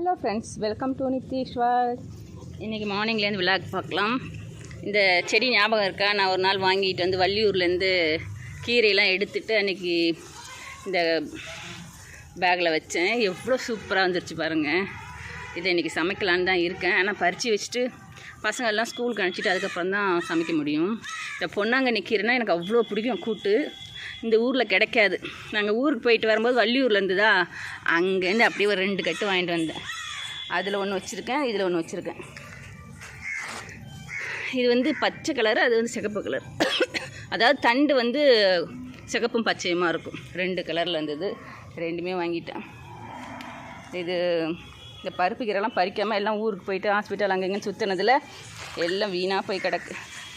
Hello friends welcome to Nitheeswar இன்றைக்கி மார்னிங்லேருந்து விழாக்கு பார்க்கலாம். இந்த செடி ஞாபகம் இருக்கா? நான் ஒரு நாள் வாங்கிட்டு வந்து வள்ளியூர்லேருந்து கீரையெல்லாம் எடுத்துட்டு அன்றைக்கி இந்த பேக்கில் வச்சேன். எவ்வளோ சூப்பராக வந்துருச்சு பாருங்கள் இதை இன்றைக்கி சமைக்கலான்னு தான் இருக்கேன். ஆனால் பறித்து வச்சுட்டு பசங்கள்லாம் ஸ்கூலுக்கு அனுப்பிச்சிட்டு அதுக்கப்புறம் தான் சமைக்க முடியும். இந்த பொன்னாங்கண்ணி கீரைனா எனக்கு அவ்வளோ பிடிக்கும் கூட்டு. இந்த ஊரில் கிடைக்காது. நாங்கள் ஊருக்கு போயிட்டு வரும்போது வள்ளியூரில் இருந்துதா அங்கேருந்து அப்படியே ஒரு ரெண்டு கட்டு வாங்கிட்டு வந்தேன். அதில் ஒன்று வச்சுருக்கேன் இதில் ஒன்று வச்சுருக்கேன். இது வந்து பச்சை கலர் அது வந்து சிகப்பு கலர் அதாவது தண்டு வந்து சிகப்பும் பச்சையுமா இருக்கும். ரெண்டு கலரில் இருந்தது. ரெண்டுமே வாங்கிட்டேன். இது இந்த பருப்பு கீரைலாம் பறிக்காமல் எல்லாம் ஊருக்கு போயிட்டு ஹாஸ்பிட்டல் அங்கங்கே சுற்றுனதில் எல்லாம் வீணாக போய் கிடக்கு.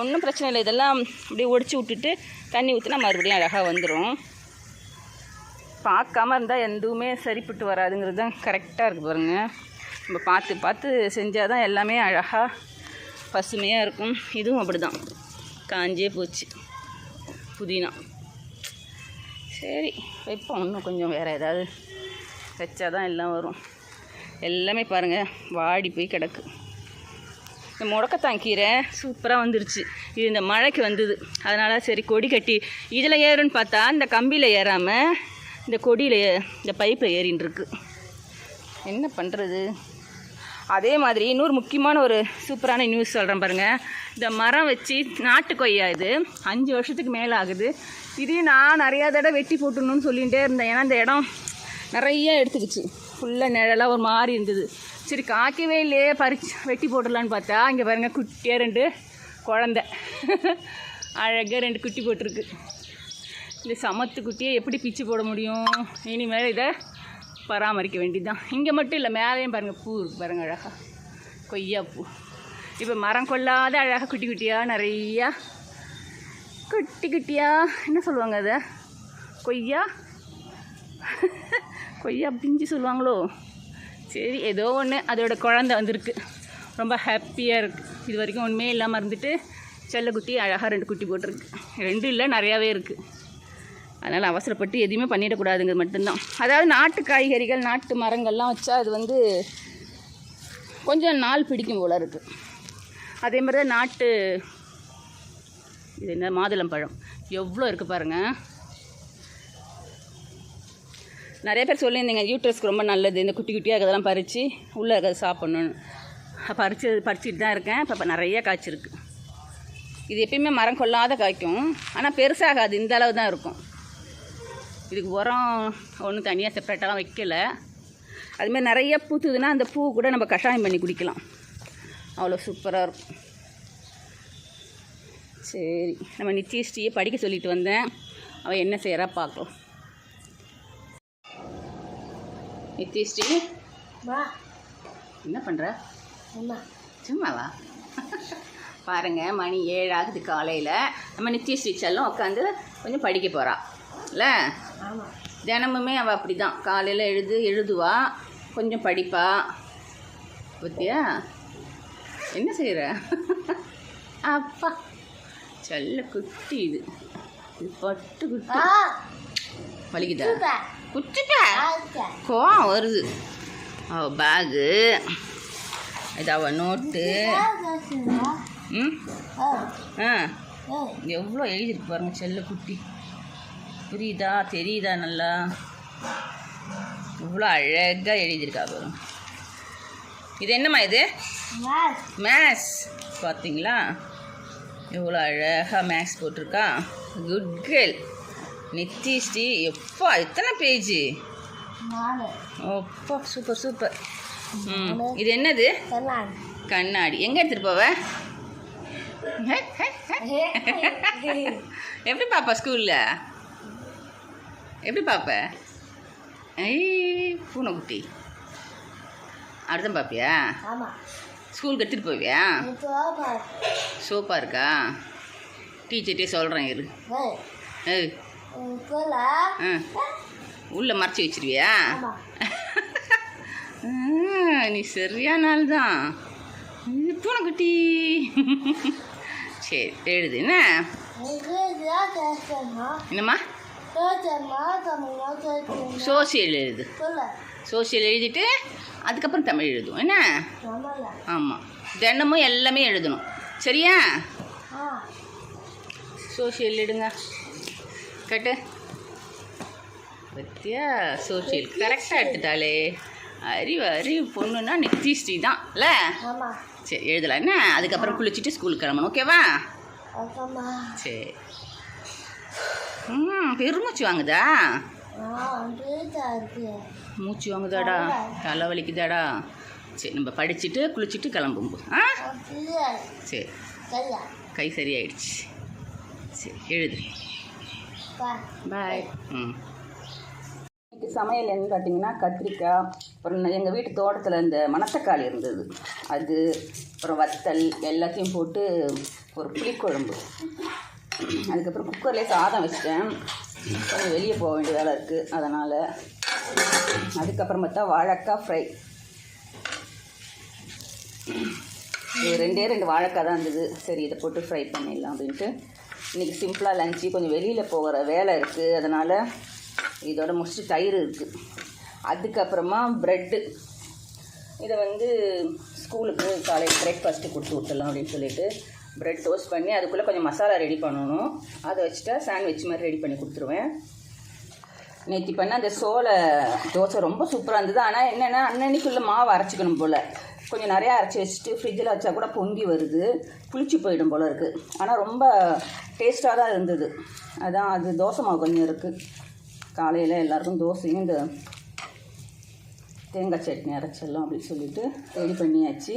ஒன்றும் பிரச்சனை இல்லை. இதெல்லாம் அப்படியே ஒடிச்சு விட்டுட்டு தண்ணி ஊற்றினா மறுபடியும் அழகாக வந்துடும் பார்க்காம இருந்தால் எதுவுமே சரிப்பட்டு வராதுங்கிறது தான் கரெக்டாக இருக்குது பாருங்க. நம்ம பார்த்து பார்த்து செஞ்சால் தான் எல்லாமே அழகாக பசுமையாக இருக்கும். இதுவும் அப்படி தான் காஞ்சே போச்சு. புதினா. சரி வைப்போம். இன்னும் கொஞ்சம் வேறு ஏதாவது வச்சா தான் எல்லாம் வரும். எல்லாமே பாருங்கள் வாடி போய் கிடக்கு. இந்த முடக்கத்தான் கீரை சூப்பராக வந்துருச்சு. இது இந்த மழைக்கு வந்தது. அதனால் சரி கொடி கட்டி இதில் ஏறுன்னு பார்த்தா இந்த கம்பியில் ஏறாமல் இந்த கொடியில் ஏ- இந்த பைப்பில் ஏறின்னு இருக்கு என்ன பண்ணுறது அதே மாதிரி இன்னொரு முக்கியமான ஒரு சூப்பரான நியூஸ் சொல்கிறேன் பாருங்கள் இந்த மரம் வச்சு நாட்டு கொய்யா இது. அஞ்சு வருஷத்துக்கு மேலே ஆகுது. இதையும் நான் நிறையா தடவை வெட்டி போட்டுடணும்னு சொல்லிகிட்டே இருந்தேன். ஏன்னா இந்த இடம் நிறைய எடுத்துக்கிச்சு. ஃபுல்லாக நிழலாக ஒரு மாதிரி இருந்தது. சரி காய்க்கவே இல்லையே பறிச்சு வெட்டி போட்டுடலான்னு பார்த்தா இங்கே பாருங்கள் குட்டியாக ரெண்டு குழந்த. அழகாக ரெண்டு குட்டி போட்டிருக்கு. இந்த சமத்து குட்டியை எப்படி பிச்சு போட முடியும்? இனிமேல் இதை பராமரிக்க வேண்டியதுதான். இங்கே மட்டும் இல்லை மேலேயும் பாருங்கள் பூ இருக்குது பாருங்கள் அழகாக கொய்யா பூ. இப்போ மரம் கொள்ளாத அழகாக குட்டி குட்டியாக நிறையா குட்டி குட்டியாக என்ன சொல்லுவாங்க அதை? கொய்யா? கொய்யா பிஞ்சு சொல்லுவாங்களோ? சரி ஏதோ ஒன்று அதோட குழந்த வந்திருக்கு. ரொம்ப ஹாப்பியாக இருக்குது இது வரைக்கும் ஒன்றுமே இல்லாமல் இருந்துட்டு செல்லக்குட்டி அழகாக ரெண்டு குட்டி போட்டிருக்கு. ரெண்டு இல்லை நிறையாவே இருக்குது அதனால் அவசரப்பட்டு எதுவுமே பண்ணிடக்கூடாதுங்கிறது மட்டும்தான். அதாவது நாட்டு காய்கறிகள் நாட்டு மரங்கள்லாம் வச்சா அது வந்து கொஞ்சம் நாள் பிடிக்கும் போல இருக்குது அதே மாதிரி தான் நாட்டு இது என்ன மாதுளம்பழம். எவ்வளோ இருக்குது பாருங்கள் நிறைய பேர் சொல்லியிருந்தீங்க யூட்ரஸ்க்கு ரொம்ப நல்லது. இந்த குட்டி குட்டியாக இருக்கிறதெல்லாம் பறித்து உள்ளே இருக்கிறத சாப்பிட்ணுன்னு பறித்து பறிச்சிட்டு தான் இருக்கேன். இப்போ நிறைய காய்ச்சிருக்கு. இது எப்பயுமே மரம் கொள்ளாத காய்க்கும். ஆனால் பெருசாகாது. இந்த அளவு தான் இருக்கும். இதுக்கு உரம் ஒன்றும் தனியாக செப்பரேட்டாலாம் வைக்கல. அதுமாதிரி நிறைய பூத்துதுன்னா அந்த பூ கூட நம்ம கஷாயம் பண்ணி குடிக்கலாம். அவ்வளோ சூப்பராக இருக்கும். சரி நம்ம நிச்சயஸ்ரீயை படிக்க சொல்லிட்டு வந்தேன். அவள் என்ன செய்கிறா பார்க்கலாம். நித்யஸ்ரீ வா. என்ன பண்ணுற சும்மாவா? பாருங்க மணி ஏழாகுது காலையில். நம்ம நித்யஸ்ரீ செல்லம் உட்காந்து கொஞ்சம் படிக்க போகிறா இல்ல? தினமுமே அவள் அப்படி தான் காலையில் எழுது எழுதுவா கொஞ்சம் படிப்பா. பத்தியா? என்ன செய்கிற அப்பா. செல்ல குட்டி இது. இது பட்டு குட்டி. வலிக்குதா? ஆச்சா கோவம் வருது. அவ பேகு இது அவ நோட்டு ம்? ஆ. எவ்வளோ எழுதிருக்கு பாருங்க செல்ல குட்டி. புரியுதா? தெரியுதா நல்லா? எவ்வளோ அழகாக எழுதியிருக்கா பாருங்க இது என்னம்மா இது? மேத்ஸ் பார்த்தீங்களா எவ்வளோ அழகாக மேத்ஸ் போட்டிருக்கா. குட் கேர்ள் நித்திஸ்ரீ எப்பா எத்தனை பேஜு அப்பா சூப்பர் சூப்பர் ம் இது என்னது? கண்ணாடி. எங்கே எடுத்துகிட்டு போவ. எப்படி பாப்பா ஸ்கூலில் எப்படி பாப்ப? ஐ பூனைக்குட்டி அடுத்த பாப்பியா? ஸ்கூலுக்கு எடுத்துகிட்டு போவியா? சோப்பா இருக்கா? டீச்சர்கிட்டே சொல்கிறேன் இரு. ஏய் உள்ளே மறைச்சி வச்சிருவியா? நீ சரியான ஆள் தான் பூனைக்குட்டி சரி எழுது என்ன? என்னம்மா? சோசியல் எழுது. சொல்ல. சோஷியல் எழுதிட்டு அதுக்கப்புறம் தமிழ் எழுதுவோம். என்ன? ஆமாம் தினமும் எல்லாமே எழுதணும். சரியா? ஆ. சோஷியல் எடுங்க கட்டு. பத்தியா? சோஷியல் கரெக்டாக எடுத்துட்டாலே அறிவு அறிவு பொண்ணுன்னா நித்திஸ்ரீ தான் இல்லை? சரி எழுதலாம். என்ன? அதுக்கப்புறம் குளிச்சுட்டு ஸ்கூலுக்கு கிளம்பணும் ஓகேவா? சரி. ம் பெருமூச்சு வாங்குதா? மூச்சு வாங்குதாடா. தலை வலிக்குதாடா. சரி நம்ம படிச்சுட்டு குளிச்சுட்டு கிளம்பும்போது ஆ? சரி. கை சரியாயிடுச்சு. சரி எழுது பாய் ம். இன்னைக்கு சமையல் என்னன்னு பார்த்தீங்கன்னா கத்திரிக்காய் அப்புறம் எங்கள் வீட்டு தோட்டத்தில் இந்த மணத்தக்காளி இருந்தது. அது அப்புறம் வத்தல் எல்லாத்தையும் போட்டு ஒரு புளிக்குழம்பு. அதுக்கப்புறம் குக்கர்லேயே சாதம் வச்சிட்டேன். கொஞ்சம் வெளியே போக வேண்டிய வேலை இருக்குது அதனால் அதுக்கப்புறம் பார்த்தா வாழைக்காய் ஃப்ரை. இது ரெண்டே ரெண்டு வாழைக்காய் தான் இருந்தது. சரி இதை போட்டு ஃப்ரை பண்ணிடலாம் அப்படின்ட்டு இன்றைக்கி சிம்பிளாக லஞ்சு கொஞ்சம் வெளியில் போகிற வேலை இருக்குது அதனால் இதோட முடிச்சுட்டு தயிர் இருக்குது அதுக்கப்புறமா ப்ரெட்டு இதை வந்து ஸ்கூலுக்கு காலையில் பிரேக்ஃபாஸ்ட்டு கொடுத்து விட்டுலாம் அப்படின்னு சொல்லிட்டு ப்ரெட் டோஸ்ட் பண்ணி அதுக்குள்ளே கொஞ்சம் மசாலா ரெடி பண்ணணும். அதை வச்சுட்டா சாண்ட்விச் மாதிரி ரெடி பண்ணி கொடுத்துருவேன். நேற்று பண்ண அந்த சோளை தோசை ரொம்ப சூப்பராக இருந்தது. ஆனால் என்னென்னா அன்னன்னைக்குள்ளே மாவு அரைச்சிக்கணும் போல். கொஞ்சம் நிறையா அரைச்சி வச்சுட்டு ஃப்ரிட்ஜில் வச்சா கூட பொங்கி வருது. புளிச்சு போயிடும் போல் இருக்குது ஆனால் ரொம்ப டேஸ்ட்டாக தான் இருந்தது. அதான் அது தோசை மாவு கொஞ்சம் இருக்குது காலையில் எல்லாருக்கும் தோசையும் இந்த தேங்காய் சட்னி அரைச்சிடலாம் அப்படின்னு சொல்லிட்டு ரெடி பண்ணியாச்சு.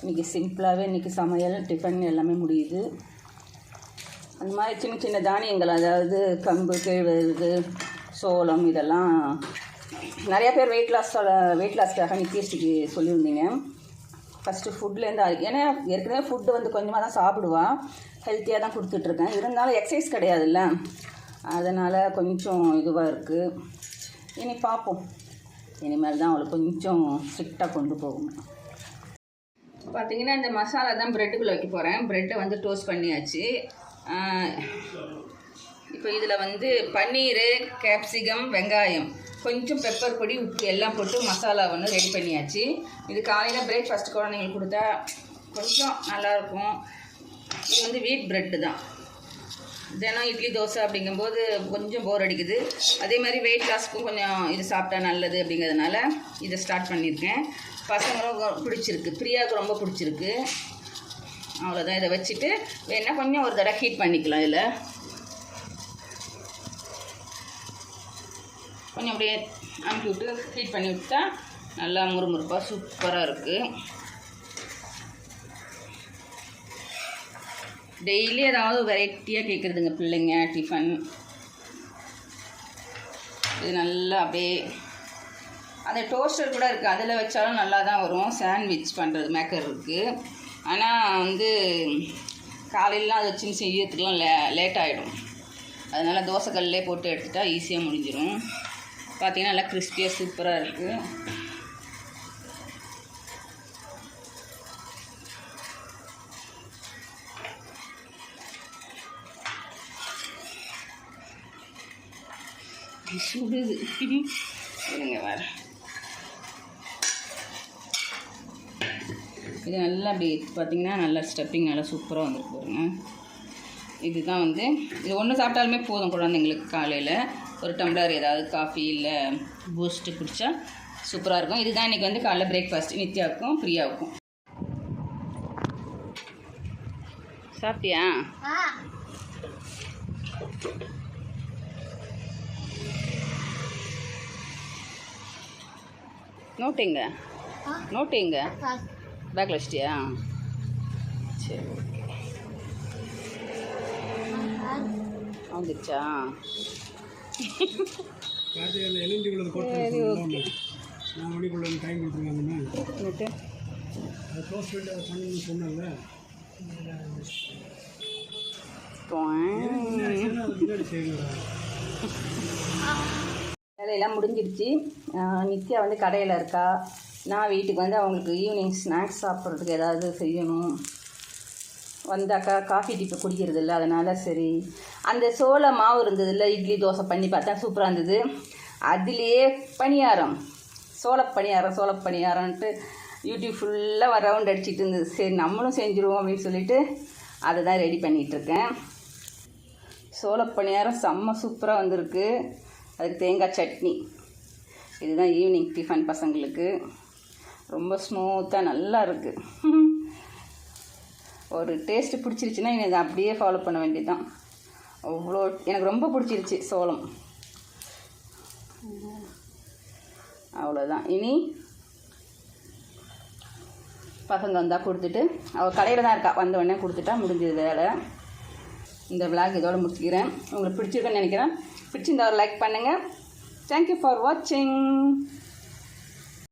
இன்றைக்கி சிம்பிளாகவே இன்றைக்கி சமையல் டிஃபன் எல்லாமே முடியுது. அந்த மாதிரி சின்ன சின்ன தானியங்கள் அதாவது கம்பு கேழ்வரகு சோளம் இதெல்லாம் நிறைய பேர் வெயிட் லாஸ் வெயிட் லாஸ்க்காக நித்யஸ்டிக்கு சொல்லியிருந்தீங்க. ஃபஸ்ட்டு ஃபுட்லேருந்து ஏன்னா ஏற்கனவே ஃபுட்டு வந்து கொஞ்சமாக தான் சாப்பிடுவான் ஹெல்த்தியாக தான் கொடுத்துட்ருக்கேன். இருந்தாலும் எக்ஸசைஸ் கிடையாதுல்ல. அதனால் கொஞ்சம் இதுவாக இருக்குது இனி பார்ப்போம். இனிமேல் தான் அவளுக்கு கொஞ்சம் ஸ்ட்ரிக்டாக கொண்டு போகும். பார்த்தீங்கன்னா இந்த மசாலா தான் ப்ரெட்டுக்குள்ளே வைக்க போகிறேன் ப்ரெட்டை வந்து டோஸ்ட் பண்ணியாச்சு. இப்போ இதில் வந்து பன்னீர் கேப்சிகம் வெங்காயம். கொஞ்சம் பெப்பர் பொடி உப்பு எல்லாம் போட்டு மசாலா ஒன்று ரெடி பண்ணியாச்சு. இது காலையில் பிரேக்ஃபாஸ்ட் குழந்தைங்களுக்கு கொடுத்தா கொஞ்சம் நல்லாயிருக்கும் இது வந்து வீட் ப்ரெட்டு தான். தினம் இட்லி தோசை அப்படிங்கும்போது கொஞ்சம் போர் அடிக்குது. அதே மாதிரி வெயிட் லாஸ்க்கும் கொஞ்சம் இது சாப்பிட்டா நல்லது அப்படிங்கிறதுனால இதை ஸ்டார்ட் பண்ணியிருக்கேன். பசங்களும் பிடிச்சிருக்கு. பிரியாவுக்கு ரொம்ப பிடிச்சிருக்கு. அவ்வளோதான் இதை வச்சுட்டு வேணால் கொஞ்சம் ஒரு தடவை ஹீட் பண்ணிக்கலாம் இதில். கொஞ்சம் அப்படியே அமுக்கி விட்டு ஹீட் பண்ணி விட்டா நல்லா முறுமுறுப்பாக சூப்பராக இருக்குது டெய்லி ஏதாவது வெரைட்டியாக கேட்குறதுங்க பிள்ளைங்க டிஃபன் இது நல்லா அப்படியே அந்த டோஸ்டர் கூட இருக்குது அதில் வச்சாலும் நல்லா தான் வரும். சாண்ட்விச் பண்ணுறது மேக்கர் இருக்குது ஆனால் வந்து காலையிலலாம் அதை வச்சு செய்யறதுக்குலாம் லே லேட் ஆகிடும் அதனால் தோசைக்கல்லே போட்டு எடுத்துட்டா ஈஸியாக முடிஞ்சிடும் பார்த்தீங்கன்னா நல்லா கிறிஸ்பியாக சூப்பராக இருக்குது சுடுது. இருங்க வர இது நல்லா அப்படி பார்த்தீங்கன்னா நல்லா ஸ்டெப்பிங் நல்லா சூப்பராக வந்துருக்கு பாருங்க. இதுதான் வந்து இது ஒன்று சாப்பிட்டாலுமே போதும் குழந்தைங்களுக்கு காலையில். ஒரு டம்ளர் ஏதாவது காஃபி இல்லை பூஸ்ட்டு குடித்தா சூப்பராக இருக்கும். இதுதான் இன்றைக்கி வந்து காலைல பிரேக்ஃபாஸ்ட் நித்யாவுக்கும் பிரியாவுக்கும். சாப்பிட்டியா? ஆ. நோட்டு எங்க? ஆ. நோட்டு எங்க? ஆ. பேக்கில் வச்சிட்டியா? சரி ஓகே வந்துச்சா நான் மணிக்குள்ள டைம் கொடுத்துருக்காங்கண்ணா நோட்டு அதை க்ளோஸ் பண்ணிட்டு அதை பண்ணணும்னு செய்யணும்டா வேலையெல்லாம் முடிஞ்சிடுச்சு நித்யா வந்து கடையில் இருக்கா. நான் வீட்டுக்கு வந்து அவங்களுக்கு ஈவினிங் ஸ்நாக்ஸ் சாப்பிட்றதுக்கு ஏதாவது செய்யணும். வந்தாக்கா காஃபி டீ குடிக்கிறது இல்லை அதனால் சரி. அந்த சோள மாவு இருந்ததுல இட்லி தோசை பண்ணி பார்த்தா சூப்பராக இருந்தது. அதுலேயே பணியாரம். சோள பணியாரம் சோள பணியாரம்ன்ட்டு யூடியூப் ஃபுல்லாக ரவுண்ட் அடிச்சிட்டு இருந்தது. சரி நம்மளும் செஞ்சுருவோம் அப்படின்னு சொல்லிட்டு அதை தான் ரெடி பண்ணிகிட்ருக்கேன் சோளப்பணியாரம் செம்ம சூப்பராக வந்திருக்கு. அதுக்கு தேங்காய் சட்னி. இதுதான் ஈவினிங் டிஃபன் பசங்களுக்கு. ரொம்ப ஸ்மூத்தாக நல்லா இருக்குது ஒரு டேஸ்ட்டு பிடிச்சிருச்சுன்னா எனக்கு அப்படியே ஃபாலோ பண்ண வேண்டியதுதான். அவ்வளோ எனக்கு ரொம்ப பிடிச்சிருச்சு சோளம். அவ்வளோதான். இனி பசங்க வந்தால் கொடுத்துட்டு அவள் கடையில் தான் இருக்கா. வந்த உடனே கொடுத்துட்டா முடிஞ்சது வேலை. இந்த விளாக் இதோடு முடிச்சுக்கிறேன். உங்களுக்கு பிடிச்சிருக்குன்னு நினைக்கிறேன். பிடிச்சிருந்தா ஒரு லைக் பண்ணுங்கள் தேங்க்யூ ஃபார் வாட்சிங்